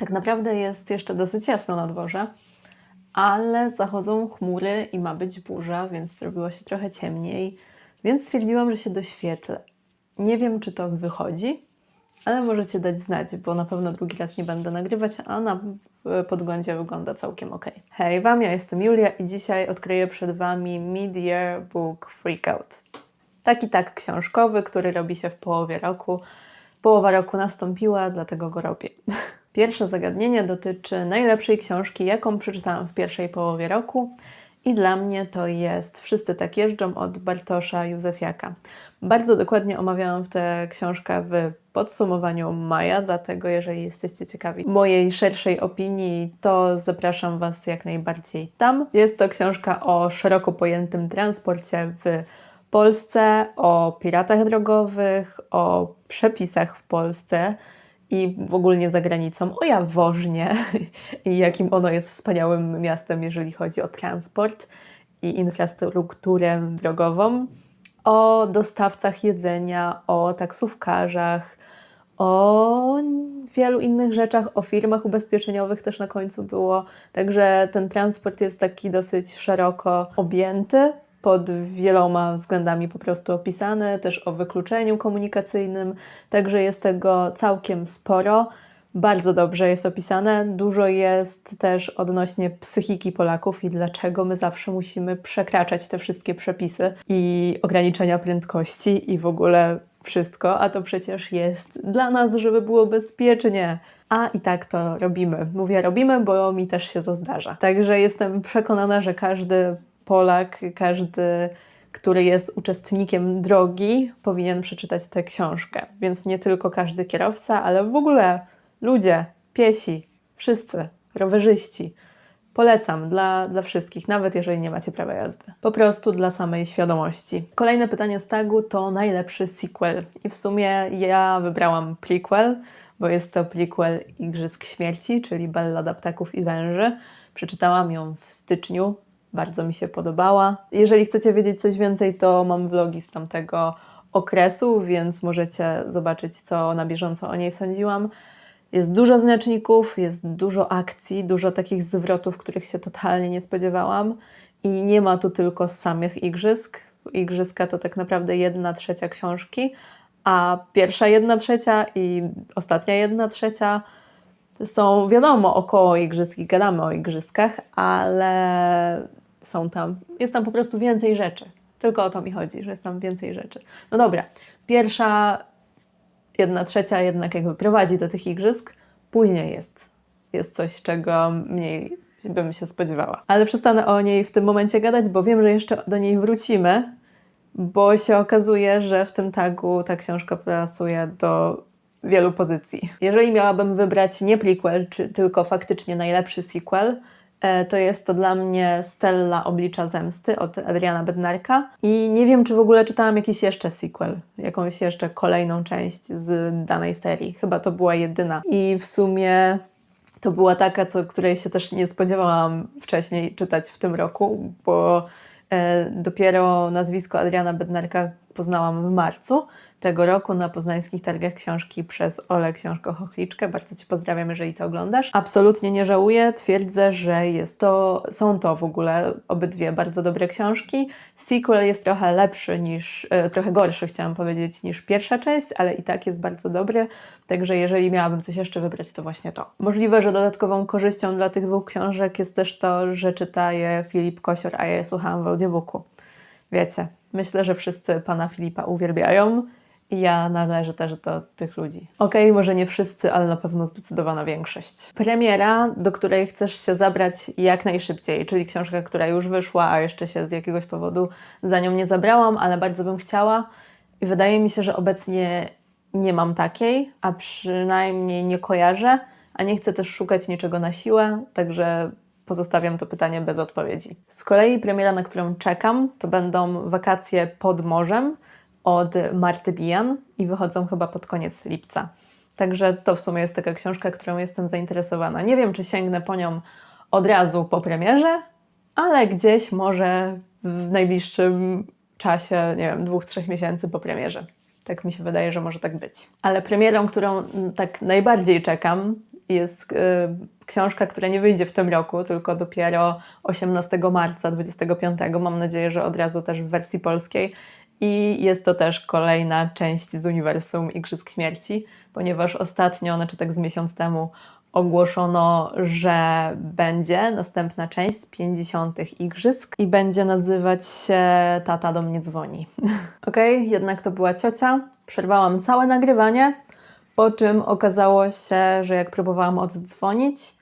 Tak naprawdę jest jeszcze dosyć jasno na dworze, ale zachodzą chmury i ma być burza, więc zrobiło się trochę ciemniej, więc stwierdziłam, że się doświetlę. Nie wiem, czy to wychodzi, ale możecie dać znać, bo na pewno drugi raz nie będę nagrywać, a na e, podglądzie wygląda całkiem ok. Hej Wam, ja jestem Julia i dzisiaj odkryję przed Wami Mid-Year Book Freakout. Taki tak książkowy, który robi się w połowie roku. Połowa roku nastąpiła, dlatego go robię. Pierwsze zagadnienie dotyczy najlepszej książki, jaką przeczytałam w pierwszej połowie roku. I dla mnie to jest Wszyscy tak jeżdżą od Bartosza Józefiaka. Bardzo dokładnie omawiałam tę książkę w podsumowaniu maja, dlatego jeżeli jesteście ciekawi mojej szerszej opinii, to zapraszam Was jak najbardziej tam. Jest to książka o szeroko pojętym transporcie w Polsce, o piratach drogowych, o przepisach w Polsce i w ogóle za granicą, o Jaworznie i jakim ono jest wspaniałym miastem, jeżeli chodzi o transport i infrastrukturę drogową, o dostawcach jedzenia, o taksówkarzach, o wielu innych rzeczach, o firmach ubezpieczeniowych też na końcu było. Także ten transport jest taki dosyć szeroko objęty pod wieloma względami po prostu opisane, też o wykluczeniu komunikacyjnym, także jest tego całkiem sporo. Bardzo dobrze jest opisane. Dużo jest też odnośnie psychiki Polaków i dlaczego my zawsze musimy przekraczać te wszystkie przepisy i ograniczenia prędkości i w ogóle wszystko, a to przecież jest dla nas, żeby było bezpiecznie. A i tak to robimy. Mówię robimy, bo mi też się to zdarza. Także jestem przekonana, że każdy Polak, każdy, który jest uczestnikiem drogi, powinien przeczytać tę książkę. Więc nie tylko każdy kierowca, ale w ogóle ludzie, piesi, wszyscy, rowerzyści. Polecam dla, dla wszystkich, nawet jeżeli nie macie prawa jazdy. Po prostu dla samej świadomości. Kolejne pytanie z tagu to najlepszy sequel. I w sumie ja wybrałam prequel, bo jest to prequel Igrzysk Śmierci, czyli Ballada Ptaków i Węży. Przeczytałam ją w styczniu bardzo mi się podobała. Jeżeli chcecie wiedzieć coś więcej, to mam vlogi z tamtego okresu, więc możecie zobaczyć, co na bieżąco o niej sądziłam. Jest dużo znaczników, jest dużo akcji, dużo takich zwrotów, których się totalnie nie spodziewałam. I nie ma tu tylko samych igrzysk. Igrzyska to tak naprawdę jedna trzecia książki, a pierwsza jedna trzecia i ostatnia jedna trzecia są, wiadomo, około igrzysk i gadamy o igrzyskach, ale są tam, jest tam po prostu więcej rzeczy. Tylko o to mi chodzi, że jest tam więcej rzeczy. No dobra, pierwsza, jedna trzecia jednak jakby prowadzi do tych igrzysk, później jest, jest coś, czego mniej bym się spodziewała. Ale przestanę o niej w tym momencie gadać, bo wiem, że jeszcze do niej wrócimy, bo się okazuje, że w tym tagu ta książka pasuje do wielu pozycji. Jeżeli miałabym wybrać nie prequel, czy tylko faktycznie najlepszy sequel, to jest to dla mnie Stella Oblicza Zemsty od Adriana Bednarka. I nie wiem, czy w ogóle czytałam jakiś jeszcze sequel, jakąś jeszcze kolejną część z danej serii. Chyba to była jedyna. I w sumie to była taka, co, której się też nie spodziewałam wcześniej czytać w tym roku, bo e, dopiero nazwisko Adriana Bednarka poznałam w marcu tego roku na poznańskich targach książki przez Ole Książko Chochliczkę. Bardzo Cię pozdrawiam, jeżeli to oglądasz. Absolutnie nie żałuję. Twierdzę, że jest to, są to w ogóle obydwie bardzo dobre książki. Sequel jest trochę lepszy niż, e, trochę gorszy chciałam powiedzieć, niż pierwsza część, ale i tak jest bardzo dobry. Także jeżeli miałabym coś jeszcze wybrać, to właśnie to. Możliwe, że dodatkową korzyścią dla tych dwóch książek jest też to, że czyta je Filip Kosior, a ja je słuchałam w audiobooku. Wiecie, myślę, że wszyscy pana Filipa uwielbiają. I ja należę też do tych ludzi. Okej, okay, może nie wszyscy, ale na pewno zdecydowana większość. Premiera, do której chcesz się zabrać jak najszybciej, czyli książka, która już wyszła, a jeszcze się z jakiegoś powodu za nią nie zabrałam, ale bardzo bym chciała. I wydaje mi się, że obecnie nie mam takiej, a przynajmniej nie kojarzę, a nie chcę też szukać niczego na siłę, także pozostawiam to pytanie bez odpowiedzi. Z kolei premiera, na którą czekam, to będą wakacje pod morzem od Marty Bijan i wychodzą chyba pod koniec lipca. Także to w sumie jest taka książka, którą jestem zainteresowana. Nie wiem, czy sięgnę po nią od razu po premierze, ale gdzieś może w najbliższym czasie, nie wiem, dwóch, trzech miesięcy po premierze. Tak mi się wydaje, że może tak być. Ale premierą, którą tak najbardziej czekam, jest y, książka, która nie wyjdzie w tym roku, tylko dopiero 18 marca 25. Mam nadzieję, że od razu też w wersji polskiej. I jest to też kolejna część z uniwersum Igrzysk Śmierci, ponieważ ostatnio, znaczy tak z miesiąc temu, ogłoszono, że będzie następna część z 50. Igrzysk i będzie nazywać się Tata do mnie dzwoni. Okej, okay, jednak to była ciocia. Przerwałam całe nagrywanie, po czym okazało się, że jak próbowałam oddzwonić,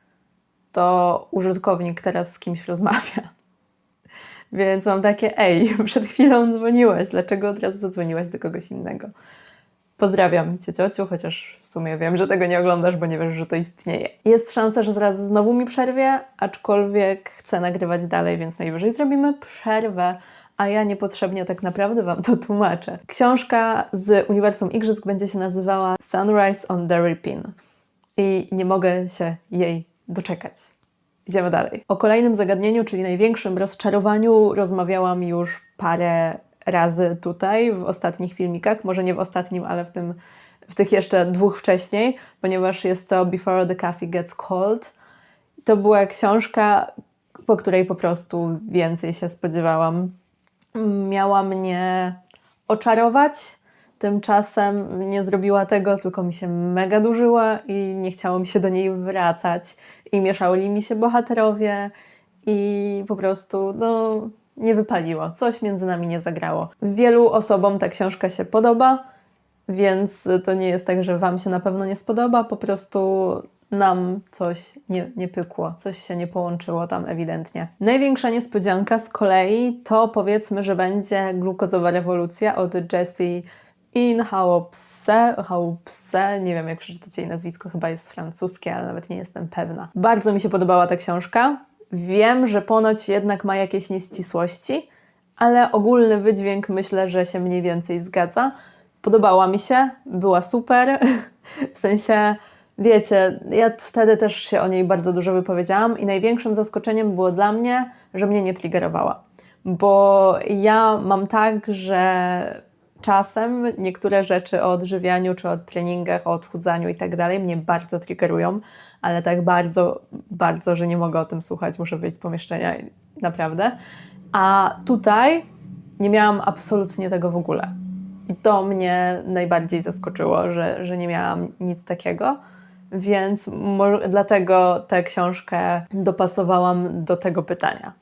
to użytkownik teraz z kimś rozmawia. Więc mam takie, ej, przed chwilą dzwoniłaś, dlaczego od razu zadzwoniłaś do kogoś innego? Pozdrawiam Cię, ciociu, chociaż w sumie wiem, że tego nie oglądasz, bo nie wiesz, że to istnieje. Jest szansa, że zaraz znowu mi przerwie, aczkolwiek chcę nagrywać dalej, więc najwyżej zrobimy przerwę, a ja niepotrzebnie tak naprawdę Wam to tłumaczę. Książka z Uniwersum Igrzysk będzie się nazywała Sunrise on the Ripin i nie mogę się jej doczekać. Idziemy dalej. O kolejnym zagadnieniu, czyli największym rozczarowaniu, rozmawiałam już parę razy tutaj w ostatnich filmikach. Może nie w ostatnim, ale w, tym, w tych jeszcze dwóch wcześniej, ponieważ jest to Before the Coffee Gets Cold. To była książka, po której po prostu więcej się spodziewałam. Miała mnie oczarować. Tymczasem nie zrobiła tego, tylko mi się mega dużyła i nie chciało mi się do niej wracać i mieszały mi się bohaterowie i po prostu no, nie wypaliło, coś między nami nie zagrało. Wielu osobom ta książka się podoba, więc to nie jest tak, że Wam się na pewno nie spodoba, po prostu nam coś nie, nie pykło, coś się nie połączyło tam ewidentnie. Największa niespodzianka z kolei to powiedzmy, że będzie glukozowa rewolucja od Jessie In Haupse, nie wiem jak przeczytać jej nazwisko, chyba jest francuskie, ale nawet nie jestem pewna. Bardzo mi się podobała ta książka. Wiem, że ponoć jednak ma jakieś nieścisłości, ale ogólny wydźwięk myślę, że się mniej więcej zgadza. Podobała mi się, była super. w sensie, wiecie, ja wtedy też się o niej bardzo dużo wypowiedziałam i największym zaskoczeniem było dla mnie, że mnie nie triggerowała. Bo ja mam tak, że czasem niektóre rzeczy o odżywianiu, czy o treningach, o odchudzaniu i tak dalej mnie bardzo triggerują, ale tak bardzo, bardzo, że nie mogę o tym słuchać, muszę wyjść z pomieszczenia, naprawdę. A tutaj nie miałam absolutnie tego w ogóle. I to mnie najbardziej zaskoczyło, że, że nie miałam nic takiego. Więc dlatego tę książkę dopasowałam do tego pytania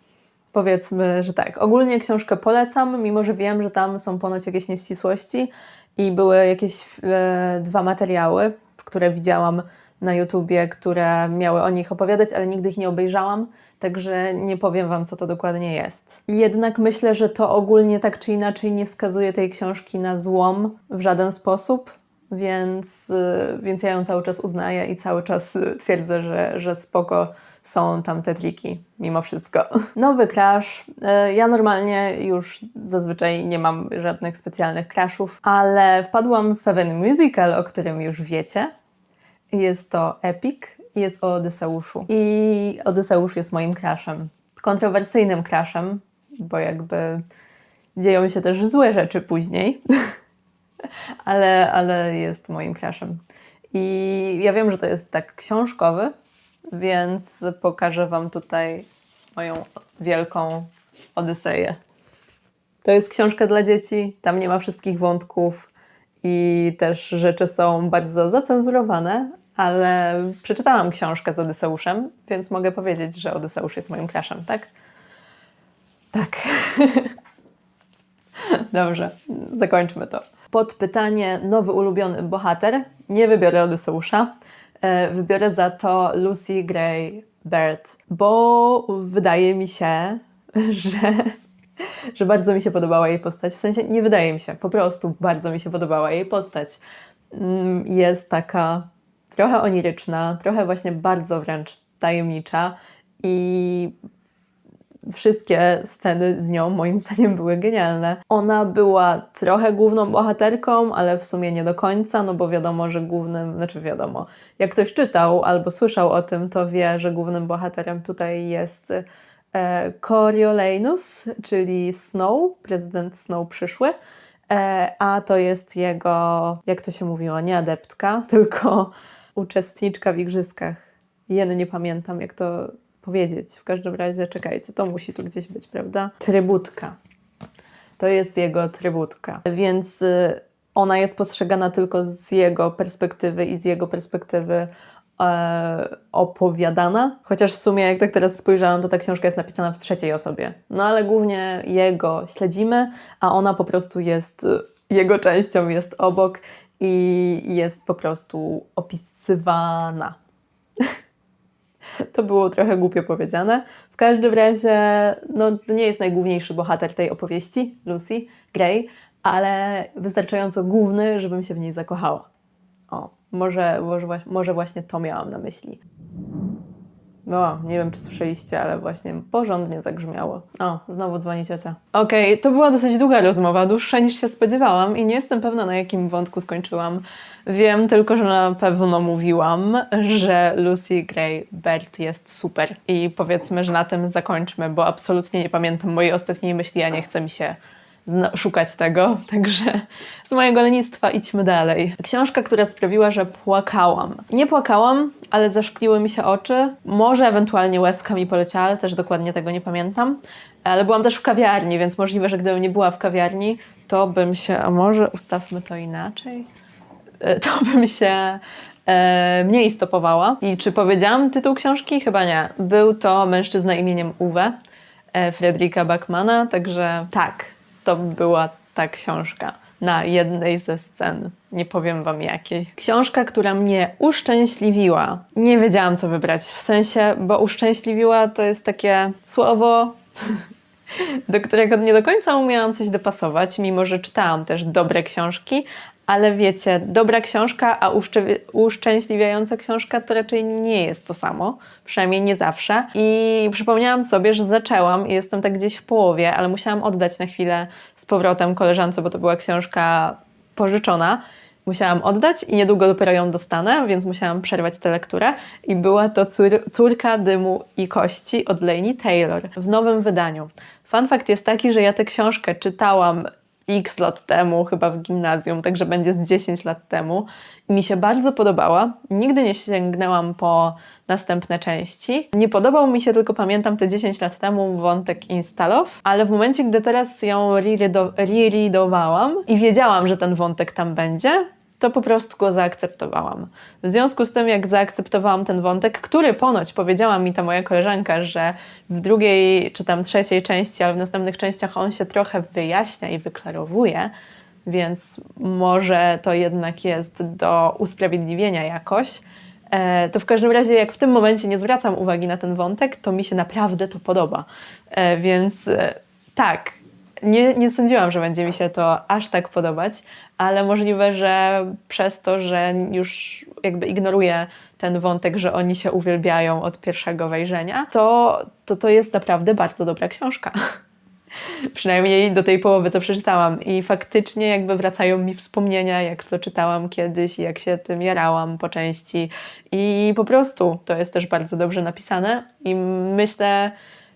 powiedzmy, że tak. Ogólnie książkę polecam, mimo że wiem, że tam są ponoć jakieś nieścisłości i były jakieś e, dwa materiały, które widziałam na YouTubie, które miały o nich opowiadać, ale nigdy ich nie obejrzałam, także nie powiem Wam, co to dokładnie jest. Jednak myślę, że to ogólnie tak czy inaczej nie skazuje tej książki na złom w żaden sposób więc, y, więc ja ją cały czas uznaję i cały czas y, twierdzę, że, że spoko są tam te triki, mimo wszystko. Nowy crash. Y, ja normalnie już zazwyczaj nie mam żadnych specjalnych crashów, ale wpadłam w pewien musical, o którym już wiecie. Jest to Epic jest o Odyseuszu. I Odyseusz jest moim crashem. Kontrowersyjnym crashem, bo jakby dzieją się też złe rzeczy później. ale, ale jest moim crashem. I ja wiem, że to jest tak książkowy, więc pokażę Wam tutaj moją wielką Odyseję. To jest książka dla dzieci, tam nie ma wszystkich wątków i też rzeczy są bardzo zacenzurowane, ale przeczytałam książkę z Odyseuszem, więc mogę powiedzieć, że Odyseusz jest moim crashem, tak? Tak. Dobrze, zakończmy to pod pytanie nowy ulubiony bohater nie wybiorę Odyseusza, e, wybiorę za to Lucy Gray Bird, bo wydaje mi się, że, że bardzo mi się podobała jej postać. W sensie nie wydaje mi się, po prostu bardzo mi się podobała jej postać. Mm, jest taka trochę oniryczna, trochę właśnie bardzo wręcz tajemnicza i wszystkie sceny z nią moim zdaniem były genialne. Ona była trochę główną bohaterką, ale w sumie nie do końca, no bo wiadomo, że głównym, znaczy wiadomo, jak ktoś czytał albo słyszał o tym, to wie, że głównym bohaterem tutaj jest e, Coriolanus, czyli Snow, prezydent Snow przyszły. E, a to jest jego, jak to się mówiło, nie adeptka, tylko uczestniczka w igrzyskach. Jen nie pamiętam, jak to powiedzieć. W każdym razie, czekajcie, to musi tu gdzieś być, prawda? Trybutka. To jest jego trybutka. Więc y, ona jest postrzegana tylko z jego perspektywy i z jego perspektywy e, opowiadana. Chociaż w sumie, jak tak teraz spojrzałam, to ta książka jest napisana w trzeciej osobie. No ale głównie jego śledzimy, a ona po prostu jest y, jego częścią, jest obok i jest po prostu opisywana. To było trochę głupio powiedziane. W każdym razie, no, nie jest najgłówniejszy bohater tej opowieści, Lucy Gray, ale wystarczająco główny, żebym się w niej zakochała. O, może, może właśnie to miałam na myśli. No, nie wiem, czy słyszeliście, ale właśnie porządnie zagrzmiało. O, znowu dzwoni ciocia. Okej, to była dosyć długa rozmowa, dłuższa niż się spodziewałam i nie jestem pewna, na jakim wątku skończyłam. Wiem tylko, że na pewno mówiłam, że Lucy Gray Bert jest super. I powiedzmy, że na tym zakończmy, bo absolutnie nie pamiętam mojej ostatniej myśli, a nie chce mi się szukać tego, także z mojego lenistwa idźmy dalej. Książka, która sprawiła, że płakałam. Nie płakałam, ale zaszkliły mi się oczy. Może ewentualnie łezka mi poleciała, ale też dokładnie tego nie pamiętam. Ale byłam też w kawiarni, więc możliwe, że gdybym nie była w kawiarni, to bym się, a może ustawmy to inaczej, E, to bym się e, mniej stopowała. I czy powiedziałam tytuł książki? Chyba nie. Był to mężczyzna imieniem Uwe, e, Fredrika Backmana, także tak, to była ta książka na jednej ze scen. Nie powiem wam jakiej. Książka, która mnie uszczęśliwiła. Nie wiedziałam, co wybrać. W sensie, bo uszczęśliwiła to jest takie słowo, do którego nie do końca umiałam coś dopasować, mimo że czytałam też dobre książki, ale wiecie, dobra książka, a uszcze- uszczęśliwiająca książka to raczej nie jest to samo, przynajmniej nie zawsze. I przypomniałam sobie, że zaczęłam i jestem tak gdzieś w połowie, ale musiałam oddać na chwilę z powrotem koleżance, bo to była książka pożyczona. Musiałam oddać i niedługo dopiero ją dostanę, więc musiałam przerwać tę lekturę. I była to cór- Córka dymu i kości od Laini Taylor w nowym wydaniu. Fun fact jest taki, że ja tę książkę czytałam x lat temu, chyba w gimnazjum, także będzie z 10 lat temu. I mi się bardzo podobała. Nigdy nie sięgnęłam po następne części. Nie podobał mi się, tylko pamiętam te 10 lat temu wątek Instalow, ale w momencie, gdy teraz ją rereado- rereadowałam i wiedziałam, że ten wątek tam będzie, to po prostu go zaakceptowałam. W związku z tym, jak zaakceptowałam ten wątek, który ponoć powiedziała mi ta moja koleżanka, że w drugiej czy tam trzeciej części, ale w następnych częściach on się trochę wyjaśnia i wyklarowuje, więc może to jednak jest do usprawiedliwienia jakoś. E, to w każdym razie, jak w tym momencie nie zwracam uwagi na ten wątek, to mi się naprawdę to podoba. E, więc e, tak, nie, nie sądziłam, że będzie mi się to aż tak podobać, ale możliwe, że przez to, że już jakby ignoruję ten wątek, że oni się uwielbiają od pierwszego wejrzenia, to to, to jest naprawdę bardzo dobra książka. Przynajmniej do tej połowy, co przeczytałam. I faktycznie jakby wracają mi wspomnienia, jak to czytałam kiedyś, jak się tym jarałam po części. I po prostu to jest też bardzo dobrze napisane. I myślę,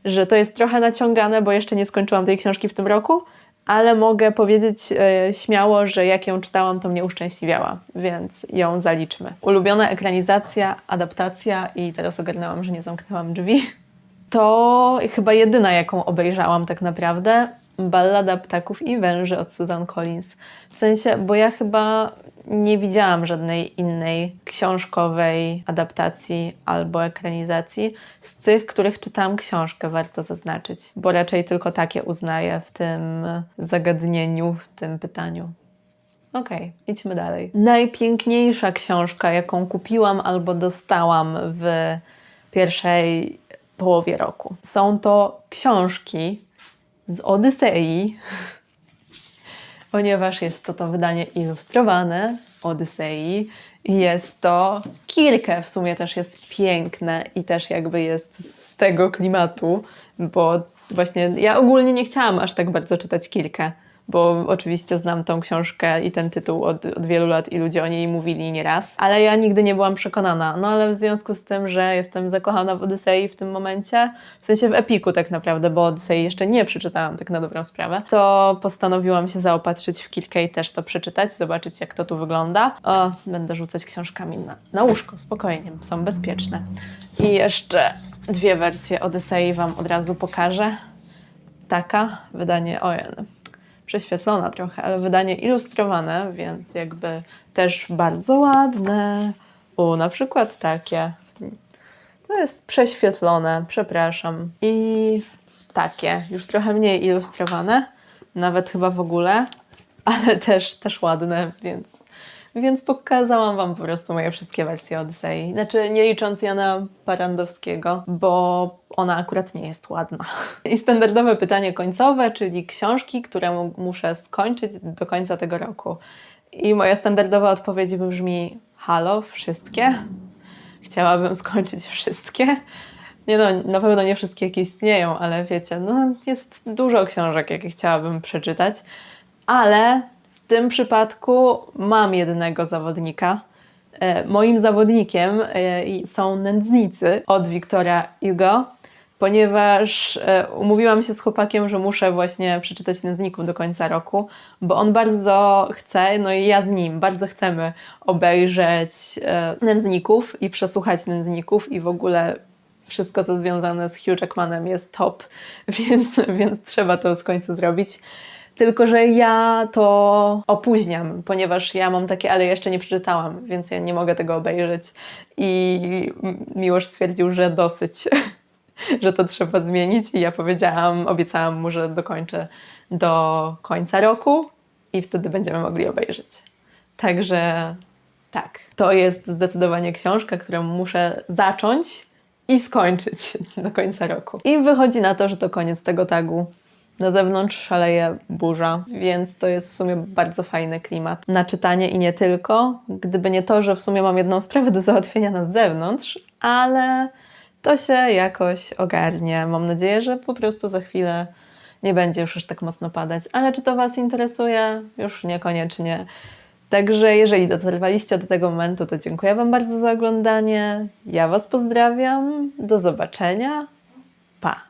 że to jest trochę naciągane, bo jeszcze nie skończyłam tej książki w tym roku, ale mogę powiedzieć e, śmiało, że jak ją czytałam, to mnie uszczęśliwiała, więc ją zaliczmy. Ulubiona ekranizacja, adaptacja i teraz ogarnęłam, że nie zamknęłam drzwi. To chyba jedyna, jaką obejrzałam tak naprawdę. Ballada ptaków i węży od Susan Collins. W sensie, bo ja chyba nie widziałam żadnej innej książkowej adaptacji albo ekranizacji z tych, których czytałam książkę, warto zaznaczyć, bo raczej tylko takie uznaję w tym zagadnieniu, w tym pytaniu. Okej, idźmy dalej. Najpiękniejsza książka, jaką kupiłam albo dostałam w pierwszej połowie roku. Są to książki z Odysei, ponieważ jest to to wydanie ilustrowane Odysei. Jest to Kirkę, w sumie też jest piękne i też jakby jest z tego klimatu, bo właśnie ja ogólnie nie chciałam aż tak bardzo czytać Kirkę, bo oczywiście znam tą książkę i ten tytuł od, od wielu lat i ludzie o niej mówili nieraz, ale ja nigdy nie byłam przekonana. No ale w związku z tym, że jestem zakochana w Odysei w tym momencie, w sensie w Epiku tak naprawdę, bo Odysei jeszcze nie przeczytałam tak na dobrą sprawę, to postanowiłam się zaopatrzyć w kilka i też to przeczytać, zobaczyć jak to tu wygląda. O, będę rzucać książkami na, na łóżko, spokojnie, są bezpieczne. I jeszcze dwie wersje Odysei Wam od razu pokażę. Taka, wydanie, ojen, prześwietlona trochę, ale wydanie ilustrowane, więc jakby też bardzo ładne. O, na przykład takie. To jest prześwietlone, przepraszam. I takie, już trochę mniej ilustrowane, nawet chyba w ogóle, ale też, też ładne, więc, więc pokazałam Wam po prostu moje wszystkie wersje Odysei. Znaczy, nie licząc Jana Parandowskiego, bo ona akurat nie jest ładna. I standardowe pytanie końcowe, czyli książki, które mu- muszę skończyć do końca tego roku. I moja standardowa odpowiedź brzmi: Halo, wszystkie? Chciałabym skończyć wszystkie. Nie no, na pewno nie wszystkie, jakie istnieją, ale wiecie, no jest dużo książek, jakie chciałabym przeczytać, ale tym przypadku mam jednego zawodnika. E, moim zawodnikiem e, są Nędznicy od Wiktora Hugo, ponieważ e, umówiłam się z chłopakiem, że muszę właśnie przeczytać Nędzników do końca roku, bo on bardzo chce, no i ja z nim, bardzo chcemy obejrzeć Nędzników i przesłuchać Nędzników i w ogóle wszystko, co związane z Hugh Jackmanem jest top, więc, więc trzeba to w końcu zrobić. Tylko, że ja to opóźniam, ponieważ ja mam takie, ale jeszcze nie przeczytałam, więc ja nie mogę tego obejrzeć. I Miłosz stwierdził, że dosyć, że to trzeba zmienić. I ja powiedziałam, obiecałam mu, że dokończę do końca roku i wtedy będziemy mogli obejrzeć. Także tak, to jest zdecydowanie książka, którą muszę zacząć i skończyć do końca roku. I wychodzi na to, że to koniec tego tagu. Na zewnątrz szaleje burza, więc to jest w sumie bardzo fajny klimat na czytanie i nie tylko. Gdyby nie to, że w sumie mam jedną sprawę do załatwienia na zewnątrz, ale to się jakoś ogarnie. Mam nadzieję, że po prostu za chwilę nie będzie już aż tak mocno padać. Ale czy to Was interesuje? Już niekoniecznie. Także jeżeli dotrwaliście do tego momentu, to dziękuję Wam bardzo za oglądanie. Ja Was pozdrawiam. Do zobaczenia. Pa!